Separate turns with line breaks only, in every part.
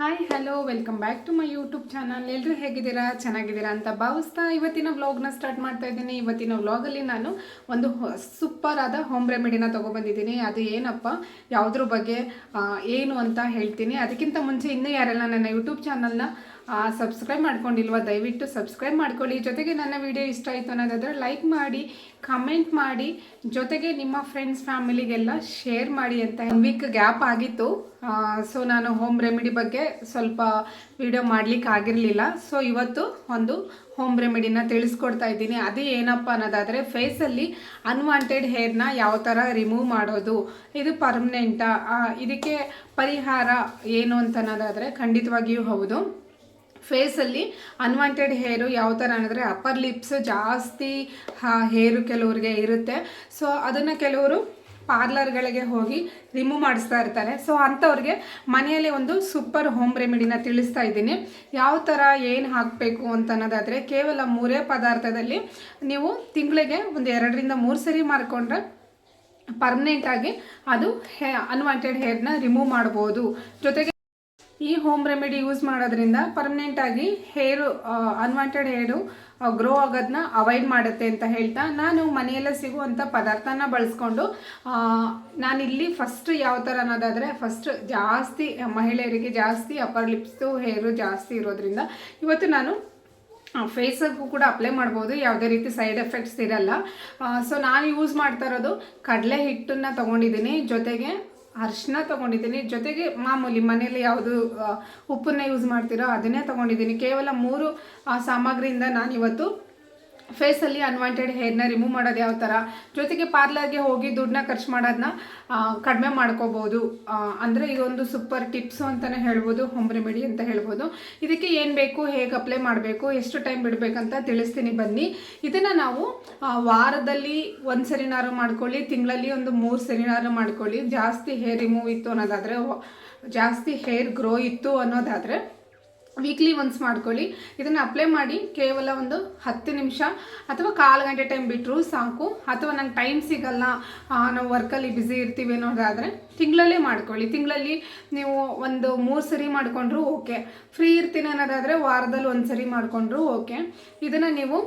Hi hello welcome back to my YouTube channel ಎಲ್ಲರೂ ಹೇಗಿದ್ದೀರಾ? ಚೆನ್ನಾಗಿದ್ದೀರಾ ಅಂತ ಭಾವಿಸ್ತಾ ಇವತ್ತಿನ ವ್ಲಾಗ್ನ ಸ್ಟಾರ್ಟ್ ಮಾಡ್ತಾ ಇದ್ದೀನಿ. ಇವತ್ತಿನ ವ್ಲಾಗಲ್ಲಿ ನಾನು ಒಂದು ಸೂಪರ್ ಆದ ಹೋಮ್ ರೆಮಿಡಿನ ತೊಗೊಬಂದಿದ್ದೀನಿ. ಅದು ಏನಪ್ಪ? ಯಾವುದ್ರ ಬಗ್ಗೆ ಏನು ಅಂತ ಹೇಳ್ತೀನಿ. ಅದಕ್ಕಿಂತ ಮುಂಚೆ ಇನ್ನೂ ಯಾರೆಲ್ಲ ನನ್ನ ಯೂಟ್ಯೂಬ್ ಚಾನಲ್ನ ಸಬ್ಸ್ಕ್ರೈಬ್ ಮಾಡ್ಕೊಂಡಿಲ್ವಾ? ದಯವಿಟ್ಟು ಸಬ್ಸ್ಕ್ರೈಬ್ ಮಾಡ್ಕೊಳ್ಳಿ. ಜೊತೆಗೆ ನನ್ನ ವಿಡಿಯೋ ಇಷ್ಟ ಆಯಿತು ಅನ್ನೋದಾದರೆ ಲೈಕ್ ಮಾಡಿ ಕಮೆಂಟ್ ಮಾಡಿ, ಜೊತೆಗೆ ನಿಮ್ಮ ಫ್ರೆಂಡ್ಸ್ ಫ್ಯಾಮಿಲಿಗೆಲ್ಲ ಶೇರ್ ಮಾಡಿ ಅಂತ ಒನ್ ವೀಕ್ ಗ್ಯಾಪ್ ಆಗಿತ್ತು. ಸೊ ನಾನು ಹೋಮ್ ರೆಮಿಡಿ ಬಗ್ಗೆ ಸ್ವಲ್ಪ ವಿಡಿಯೋ ಮಾಡ್ಲಿಕ್ಕೆ ಆಗಿರಲಿಲ್ಲ. ಸೊ ಇವತ್ತು ಒಂದು ಹೋಮ್ ರೆಮಿಡಿನ ತಿಳಿಸ್ಕೊಡ್ತಾ ಇದ್ದೀನಿ. ಅದು ಏನಪ್ಪ ಅನ್ನೋದಾದರೆ ಫೇಸಲ್ಲಿ ಅನ್ವಾಂಟೆಡ್ ಹೇರ್ನ ಯಾವ ಥರ ರಿಮೂವ್ ಮಾಡೋದು? ಇದು ಪರ್ಮನೆಂಟಾ ಇದಕ್ಕೆ ಪರಿಹಾರ ಏನು ಅಂತ ಅನ್ನೋದಾದರೆ ಖಂಡಿತವಾಗಿಯೂ ಹೌದು. ಫೇಸಲ್ಲಿ ಅನ್ವಾಂಟೆಡ್ ಹೇರು ಯಾವ ಥರ ಅಂದರೆ ಅಪ್ಪರ್ ಲಿಪ್ಸ್ ಜಾಸ್ತಿ ಹೇರು ಕೆಲವ್ರಿಗೆ ಇರುತ್ತೆ. ಸೊ ಅದನ್ನು ಕೆಲವರು ಪಾರ್ಲರ್ಗಳಿಗೆ ಹೋಗಿ ರಿಮೂವ್ ಮಾಡಿಸ್ತಾ ಇರ್ತಾರೆ. ಸೊ ಅಂಥವ್ರಿಗೆ ಮನೆಯಲ್ಲಿ ಒಂದು ಸೂಪರ್ ಹೋಮ್ ರೆಮಿಡಿನ ತಿಳಿಸ್ತಾ ಇದ್ದೀನಿ. ಯಾವ ಥರ ಏನು ಹಾಕಬೇಕು ಅಂತ ಅನ್ನೋದಾದರೆ ಕೇವಲ ಮೂರೇ ಪದಾರ್ಥದಲ್ಲಿ ನೀವು ತಿಂಗಳಿಗೆ ಒಂದು ಎರಡರಿಂದ ಮೂರು ಸರಿ ಮಾಡಿಕೊಂಡ್ರೆ ಪರ್ಮನೆಂಟಾಗಿ ಅದು ಹೇ ಅನ್ವಾಂಟೆಡ್ ಹೇರ್ನ ರಿಮೂವ್ ಮಾಡ್ಬೋದು. ಜೊತೆಗೆ ಈ ಹೋಮ್ ರೆಮಿಡಿ ಯೂಸ್ ಮಾಡೋದ್ರಿಂದ ಪರ್ಮನೆಂಟ್ ಆಗಿ ಹೇರು ಅನ್ವಾಂಟೆಡ್ ಹೇರು ಗ್ರೋ ಆಗೋದನ್ನ ಅವಾಯ್ಡ್ ಮಾಡುತ್ತೆ ಅಂತ ಹೇಳ್ತಾ ನಾನು ಮನೆಯಲ್ಲೇ ಸಿಗುವಂಥ ಪದಾರ್ಥನ ಬಳಸ್ಕೊಂಡು ನಾನಿಲ್ಲಿ ಫಸ್ಟ್ ಯಾವ ಥರ ಅನ್ನೋದಾದರೆ ಫಸ್ಟ್ ಜಾಸ್ತಿ, ಮಹಿಳೆಯರಿಗೆ ಜಾಸ್ತಿ ಅಪ್ಪರ್ ಲಿಪ್ಸು ಹೇರು ಜಾಸ್ತಿ ಇರೋದ್ರಿಂದ ಇವತ್ತು ನಾನು ಫೇಸಗೂ ಕೂಡ ಅಪ್ಲೈ ಮಾಡ್ಬೋದು, ಯಾವುದೇ ರೀತಿ ಸೈಡ್ ಎಫೆಕ್ಟ್ಸ್ ಇರಲ್ಲ. ಸೊ ನಾನು ಯೂಸ್ ಮಾಡ್ತಾ ಇರೋದು ಕಡಲೆ ಹಿಟ್ಟನ್ನು ತೊಗೊಂಡಿದ್ದೀನಿ, ಜೊತೆಗೆ ಅರಿಶಿನ ತೊಗೊಂಡಿದ್ದೀನಿ. ಜೊತೆಗೆ ಮಾಮೂಲಿ ಮನೇಲಿ ಯಾವುದು ಉಪ್ಪನ್ನ ಯೂಸ್ ಮಾಡ್ತೀರೋ ಅದನ್ನೇ ತೊಗೊಂಡಿದ್ದೀನಿ. ಕೇವಲ ಮೂರು ಸಾಮಗ್ರಿಯಿಂದ ನಾನಿವತ್ತು ಫೇಸಲ್ಲಿ ಅನ್ವಾಂಟೆಡ್ ಹೇರ್ನ ರಿಮೂವ್ ಮಾಡೋದು ಯಾವ ಥರ ಜೊತೆಗೆ ಪಾರ್ಲರ್ಗೆ ಹೋಗಿ ದುಡ್ಡನ್ನ ಖರ್ಚು ಮಾಡೋದನ್ನ ಕಡಿಮೆ ಮಾಡ್ಕೋಬೋದು. ಅಂದರೆ ಇದೊಂದು ಸೂಪರ್ ಟಿಪ್ಸು ಅಂತಲೇ ಹೇಳ್ಬೋದು ಹೋಮ್ ರೆಮಿಡಿ ಅಂತ ಹೇಳ್ಬೋದು. ಇದಕ್ಕೆ ಏನು ಬೇಕು, ಹೇಗೆ ಅಪ್ಲೈ ಮಾಡಬೇಕು, ಎಷ್ಟು ಟೈಮ್ ಬಿಡಬೇಕಂತ ತಿಳಿಸ್ತೀನಿ ಬನ್ನಿ. ಇದನ್ನು ನಾವು ವಾರದಲ್ಲಿ ಒಂದು ಸರಿನಾರು ಮಾಡ್ಕೊಳ್ಳಿ, ತಿಂಗಳಲ್ಲಿ ಒಂದು ಮೂರು ಸರಿನಾರು ಮಾಡ್ಕೊಳ್ಳಿ. ಜಾಸ್ತಿ ಹೇರ್ ರಿಮೂವ್ ಇತ್ತು ಅನ್ನೋದಾದರೆ, ಜಾಸ್ತಿ ಹೇರ್ ಗ್ರೋ ಇತ್ತು ಅನ್ನೋದಾದರೆ ವೀಕ್ಲಿ ಒನ್ಸ್ ಮಾಡ್ಕೊಳ್ಳಿ. ಇದನ್ನು ಅಪ್ಲೈ ಮಾಡಿ ಕೇವಲ ಒಂದು ಹತ್ತು ನಿಮಿಷ ಅಥವಾ ಕಾಲು ಗಂಟೆ ಟೈಮ್ ಬಿಟ್ಟರು ಸಾಕು. ಅಥವಾ ನಂಗೆ ಟೈಮ್ ಸಿಗಲ್ಲ ನಾವು ವರ್ಕಲ್ಲಿ ಬ್ಯುಸಿ ಇರ್ತೀವಿ ಅನ್ನೋದಾದರೆ ತಿಂಗಳಲ್ಲೇ ಮಾಡ್ಕೊಳ್ಳಿ. ತಿಂಗಳಲ್ಲಿ ನೀವು ಒಂದು ಮೂರು ಸರಿ ಮಾಡಿಕೊಂಡ್ರೂ ಓಕೆ ಫ್ರೀ ಇರ್ತೀನಿ ಅನ್ನೋದಾದರೆ ವಾರದಲ್ಲಿ ಒಂದು ಸರಿ ಮಾಡಿಕೊಂಡ್ರೂ ಓಕೆ ಇದನ್ನು ನೀವು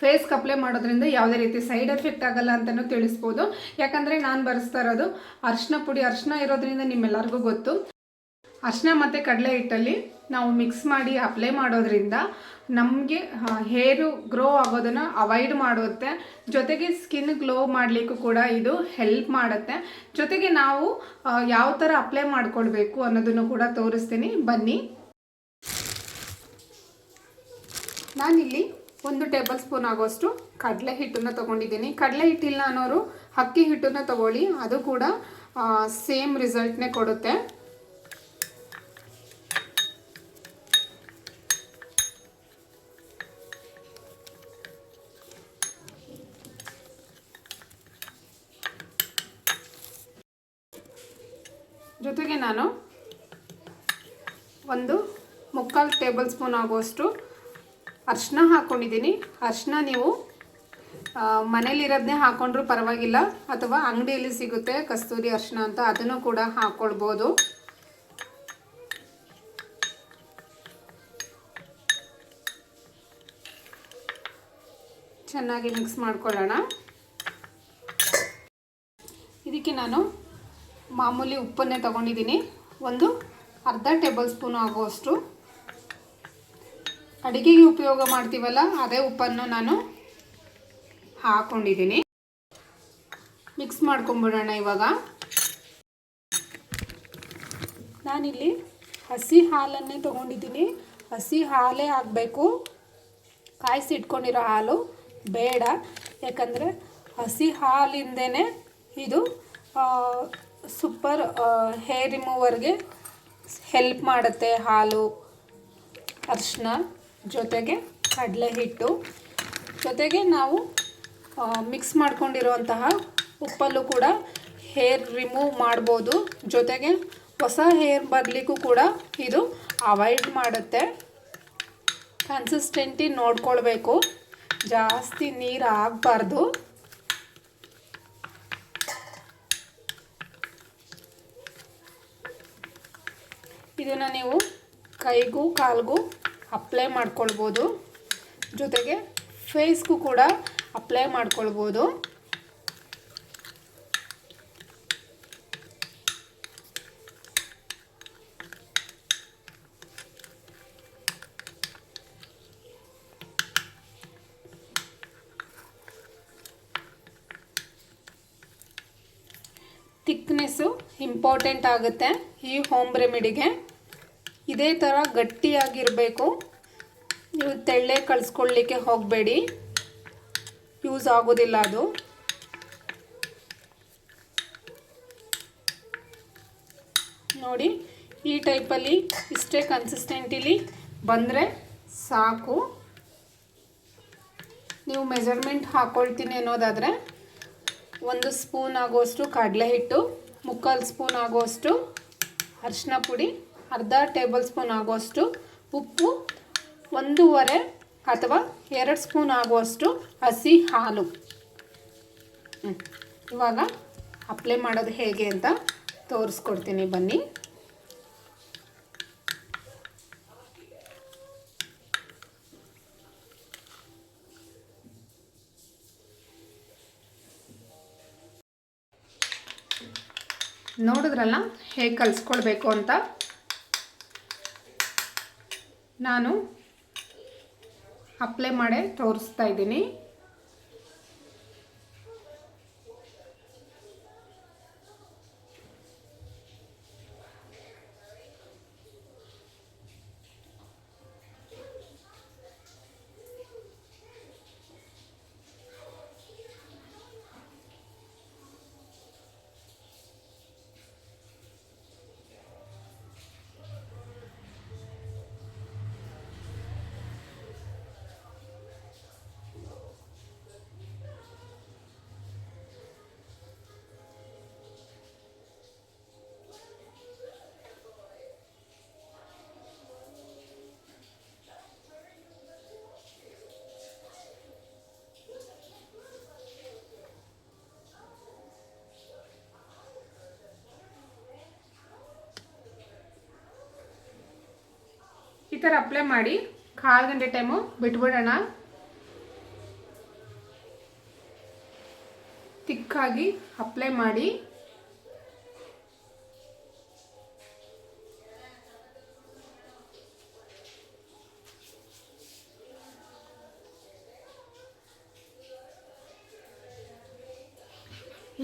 ಫೇಸ್ಗೆ ಅಪ್ಲೈ ಮಾಡೋದ್ರಿಂದ ಯಾವುದೇ ರೀತಿ ಸೈಡ್ ಎಫೆಕ್ಟ್ ಆಗಲ್ಲ ಅಂತಲೂ ತಿಳಿಸ್ಬೋದು. ಯಾಕಂದರೆ ನಾನು ಬರೆಸ್ತಾ ಇರೋದು ಅರ್ಶಿನ ಪುಡಿ. ಅರ್ಶಿನ ಇರೋದ್ರಿಂದ ನಿಮ್ಮೆಲ್ಲರಿಗೂ ಗೊತ್ತು. ಅರಿಶಿನ ಮತ್ತು ಕಡಲೆ ಹಿಟ್ಟಲ್ಲಿ ನಾವು ಮಿಕ್ಸ್ ಮಾಡಿ ಅಪ್ಲೈ ಮಾಡೋದ್ರಿಂದ ನಮಗೆ ಹೇರು ಗ್ರೋ ಆಗೋದನ್ನು ಅವಾಯ್ಡ್ ಮಾಡುತ್ತೆ. ಜೊತೆಗೆ ಸ್ಕಿನ್ ಗ್ಲೋ ಮಾಡಲಿಕ್ಕೂ ಕೂಡ ಇದು ಹೆಲ್ಪ್ ಮಾಡುತ್ತೆ. ಜೊತೆಗೆ ನಾವು ಯಾವ ಥರ ಅಪ್ಲೈ ಮಾಡಿಕೊಳ್ಬೇಕು ಅನ್ನೋದನ್ನು ಕೂಡ ತೋರಿಸ್ತೀನಿ. ಬನ್ನಿ. ನಾನಿಲ್ಲಿ ಒಂದು ಟೇಬಲ್ ಸ್ಪೂನ್ ಆಗೋಷ್ಟು ಕಡಲೆ ಹಿಟ್ಟನ್ನು ತೊಗೊಂಡಿದ್ದೀನಿ. ಕಡಲೆ ಹಿಟ್ಟಿಲ್ಲ ಅನ್ನೋರು ಅಕ್ಕಿ ಹಿಟ್ಟನ್ನು ತಗೊಳ್ಳಿ. ಅದು ಕೂಡ ಸೇಮ್ ರಿಸಲ್ಟ್ನೇ ಕೊಡುತ್ತೆ. ಜೊತೆಗೆ ನಾನು ಒಂದು ಮುಕ್ಕಾಲು ಟೇಬಲ್ ಸ್ಪೂನ್ ಆಗುವಷ್ಟು ಅರ್ಶಿನ ಹಾಕ್ಕೊಂಡಿದ್ದೀನಿ ಅರ್ಶಿನ ನೀವು ಮನೇಲಿರೋದನ್ನೇ ಹಾಕ್ಕೊಂಡ್ರೂ ಪರವಾಗಿಲ್ಲ. ಅಥವಾ ಅಂಗಡಿಯಲ್ಲಿ ಸಿಗುತ್ತೆ ಕಸ್ತೂರಿ ಅರ್ಶಿನ ಅಂತ, ಅದನ್ನು ಕೂಡ ಹಾಕ್ಕೊಳ್ಬೋದು ಚೆನ್ನಾಗಿ ಮಿಕ್ಸ್ ಮಾಡ್ಕೊಳ್ಳೋಣ. ಇದಕ್ಕೆ ನಾನು ಮಾಮೂಲಿ ಉಪ್ಪನ್ನೇ ತಗೊಂಡಿದ್ದೀನಿ. ಒಂದು ಅರ್ಧ ಟೇಬಲ್ ಸ್ಪೂನ್ ಆಗುವಷ್ಟು. ಅಡುಗೆಗೆ ಉಪಯೋಗ ಮಾಡ್ತೀವಲ್ಲ, ಅದೇ ಉಪ್ಪನ್ನು ನಾನು ಹಾಕೊಂಡಿದ್ದೀನಿ. ಮಿಕ್ಸ್ ಮಾಡ್ಕೊಂಬಿಡೋಣ ಇವಾಗ. ನಾನಿಲ್ಲಿ ಹಸಿ ಹಾಲನ್ನೇ ತೊಗೊಂಡಿದ್ದೀನಿ. ಹಸಿ ಹಾಲೇ ಆಗಬೇಕು. ಕಾಯಿಸಿ ಇಟ್ಕೊಂಡಿರೋ ಹಾಲು ಬೇಡ. ಯಾಕಂದರೆ ಹಸಿ ಹಾಲಿಂದೇ ಇದು ಸೂಪರ್ ಹೇರ್ ರಿಮೂವರ್ಗೆ ಹೆಲ್ಪ್ ಮಾಡುತ್ತೆ ಹಾಲು ಅರಿಶಿನ ಜೊತೆಗೆ ಕಡಲೆ ಹಿಟ್ಟು. ಜೊತೆಗೆ ನಾವು ಮಿಕ್ಸ್ ಮಾಡ್ಕೊಂಡಿರುವಂತಹ ಉಪ್ಪಲ್ಲೂ ಕೂಡ ಹೇರ್ ರಿಮೂವ್ ಮಾಡ್ಬೋದು. ಜೊತೆಗೆ ಹೊಸ ಹೇರ್ ಬರಲಿಕ್ಕೂ ಕೂಡ ಇದು ಅವಾಯ್ಡ್ ಮಾಡುತ್ತೆ. ಕನ್ಸಿಸ್ಟೆಂಟಿ ನೋಡ್ಕೊಳ್ಬೇಕು. ಜಾಸ್ತಿ ನೀರು ಆಗಬಾರ್ದು ಇದನ್ನು ನೀವು ಕೈಗೂ ಕಾಲ್ಗೂ ಅಪ್ಲೈ ಮಾಡ್ಕೊಳ್ಬೋದು. ಜೊತೆಗೆ ಫೇಸ್ಗೂ ಕೂಡ ಅಪ್ಲೈ ಮಾಡ್ಕೊಳ್ಬೋದು. ಥಿಕ್ನೆಸ್ಸು ಇಂಪಾರ್ಟೆಂಟ್ ಆಗುತ್ತೆ ಈ ಹೋಮ್ ರೆಮಿಡಿಗೆ ಇದೇ ಥರ ಗಟ್ಟಿಯಾಗಿರಬೇಕು. ನೀವು ತೆಳ್ಳೆ ಕಳಿಸ್ಕೊಳ್ಳಿಕ್ಕೆ ಹೋಗಬೇಡಿ. ಯೂಸ್ ಆಗೋದಿಲ್ಲ ಅದು. ನೋಡಿ, ಈ ಟೈಪಲ್ಲಿ ಇಷ್ಟೇ ಕನ್ಸಿಸ್ಟೆಂಟಿಲಿ ಬಂದರೆ ಸಾಕು. ನೀವು ಮೆಜರ್ಮೆಂಟ್ ಹಾಕ್ಕೊಳ್ತೀನಿ ಅನ್ನೋದಾದರೆ ಒಂದು ಸ್ಪೂನ್ ಆಗೋಷ್ಟು ಕಡಲೆ ಹಿಟ್ಟು ಮುಕ್ಕಾಲು ಸ್ಪೂನ್ ಆಗೋಷ್ಟು ಅರಿಶಿನ ಪುಡಿ ಅರ್ಧ ಟೇಬಲ್ ಸ್ಪೂನ್ ಆಗುವಷ್ಟು ಉಪ್ಪು, ಒಂದೂವರೆ ಅಥವಾ ಎರಡು ಸ್ಪೂನ್ ಆಗುವಷ್ಟು ಹಸಿ ಹಾಲು. ಇವಾಗ ಅಪ್ಲೈ ಮಾಡೋದು ಹೇಗೆ ಅಂತ ತೋರಿಸ್ಕೊಡ್ತೀನಿ, ಬನ್ನಿ. ನೋಡಿದ್ರಲ್ಲ ಹೇಗೆ ಕಲಿಸ್ಕೊಳ್ಬೇಕು ಅಂತ? ನಾನು ಅಪ್ಲೈ ಮಾಡೇ ತೋರಿಸ್ತಾ ಇದ್ದೀನಿ. ಈ ಥರ ಅಪ್ಲೈ ಮಾಡಿ ಕಾಲು ಗಂಟೆ ಟೈಮು ಬಿಟ್ಬಿಡೋಣ. ತಿಕ್ಕಾಗಿ ಅಪ್ಲೈ ಮಾಡಿ.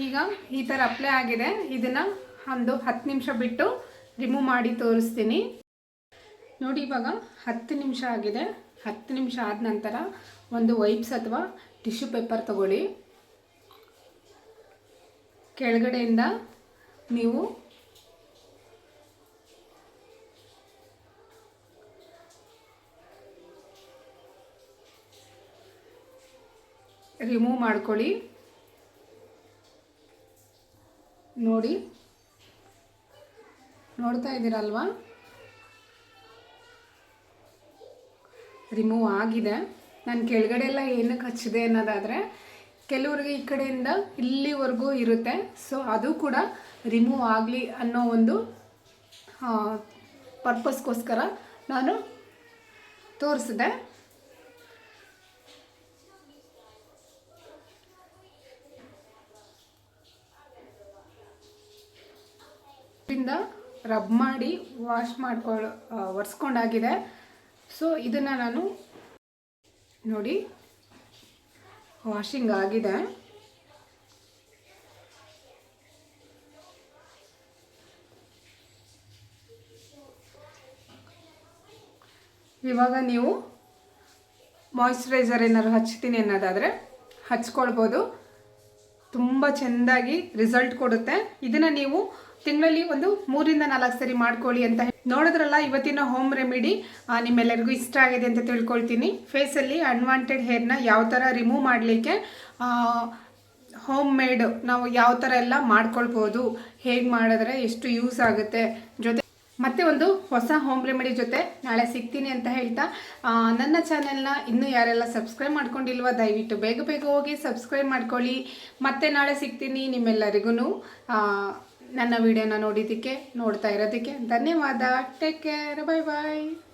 ಈಗ ಈ ಥರ ಅಪ್ಲೈ ಆಗಿದೆ. ಇದನ್ನು ಒಂದು ಹತ್ತು ನಿಮಿಷ ಬಿಟ್ಟು ರಿಮೂವ್ ಮಾಡಿ ತೋರಿಸ್ತೀನಿ. ನೋಡಿ, ಇವಾಗ ಹತ್ತು ನಿಮಿಷ ಆಗಿದೆ. ಹತ್ತು ನಿಮಿಷ ಆದ ನಂತರ ಒಂದು ವೈಪ್ಸ್ ಅಥವಾ ಟಿಶ್ಯೂ ಪೇಪರ್ ತಗೊಳ್ಳಿ. ಕೆಳಗಡೆಯಿಂದ ನೀವು ರಿಮೂವ್ ಮಾಡ್ಕೊಳ್ಳಿ. ನೋಡಿ, ನೋಡ್ತಾ ಇದ್ದೀರಲ್ವಾ? ರಿಮೂವ್ ಆಗಿದೆ. ನಾನು ಕೆಳಗಡೆ ಎಲ್ಲ ಏನಕ್ಕೆ ಹಚ್ಚಿದೆ ಅನ್ನೋದಾದರೆ, ಕೆಲವ್ರಿಗೆ ಈ ಕಡೆಯಿಂದ ಇಲ್ಲಿವರೆಗೂ ಇರುತ್ತೆ. ಸೊ ಅದು ಕೂಡ ರಿಮೂವ್ ಆಗಲಿ ಅನ್ನೋ ಒಂದು ಪರ್ಪಸ್ಗೋಸ್ಕರ ನಾನು ತೋರಿಸಿದೆ. ರಬ್ ಮಾಡಿ ವಾಶ್ ಮಾಡ್ಕೊಳ್ಳೋ ಒರೆಸ್ಕೊಂಡಾಗಿದೆ. ಸೊ ಇದನ್ನು ನಾನು ನೋಡಿ ವಾಷಿಂಗ್ ಆಗಿದೆ. ಇವಾಗ ನೀವು ಮಾಯಿಶ್ಚರೈಸರ್ ಏನಾದ್ರು ಹಚ್ತೀನಿ ಅನ್ನೋದಾದರೆ ಹಚ್ಕೊಳ್ಬೋದು. ತುಂಬ ಚೆಂದಾಗಿ ರಿಸಲ್ಟ್ ಕೊಡುತ್ತೆ. ಇದನ್ನು ನೀವು ತಿಂಗಳಲ್ಲಿ ಒಂದು ಮೂರಿಂದ ನಾಲ್ಕು ಸರಿ ಮಾಡ್ಕೊಳ್ಳಿ ಅಂತ ನೋಡಿದ್ರಲ್ಲ, ಇವತ್ತಿನ ಹೋಮ್ ರೆಮಿಡಿ ನಿಮ್ಮೆಲ್ಲರಿಗೂ ಇಷ್ಟ ಆಗಿದೆ ಅಂತ ತಿಳ್ಕೊಳ್ತೀನಿ. ಫೇಸಲ್ಲಿ ಅನ್ವಾಂಟೆಡ್ ಹೇರ್ನ ಯಾವ ಥರ ರಿಮೂವ್ ಮಾಡಲಿಕ್ಕೆ ಹೋಮ್ ಮೇಡ್ ನಾವು ಯಾವ ಥರ ಎಲ್ಲ ಮಾಡ್ಕೊಳ್ಬೋದು, ಹೇಗೆ ಮಾಡಿದ್ರೆ ಎಷ್ಟು ಯೂಸ್ ಆಗುತ್ತೆ ಜೊತೆ. ಮತ್ತೆ ಒಂದು ಹೊಸ ಹೋಮ್ ರೆಮಿಡಿ ಜೊತೆ ನಾಳೆ ಸಿಗ್ತೀನಿ ಅಂತ ಹೇಳ್ತಾ ನನ್ನ ಚಾನೆಲ್ನ ಇನ್ನೂ ಯಾರೆಲ್ಲ ಸಬ್ಸ್ಕ್ರೈಬ್ ಮಾಡ್ಕೊಂಡಿಲ್ವ, ದಯವಿಟ್ಟು ಬೇಗ ಬೇಗ ಹೋಗಿ ಸಬ್ಸ್ಕ್ರೈಬ್ ಮಾಡ್ಕೊಳ್ಳಿ. ಮತ್ತೆ ನಾಳೆ ಸಿಗ್ತೀನಿ ನಿಮ್ಮೆಲ್ಲರಿಗೂ ನನ್ನ ವಿಡಿಯೋನ ನೋಡಿದ್ದಕ್ಕೆ ನೋಡ್ತಾ ಇರೋದಕ್ಕೆ ಧನ್ಯವಾದ. ಟೇಕ್ ಕೇರ್ ಬಾಯ್ ಬಾಯ್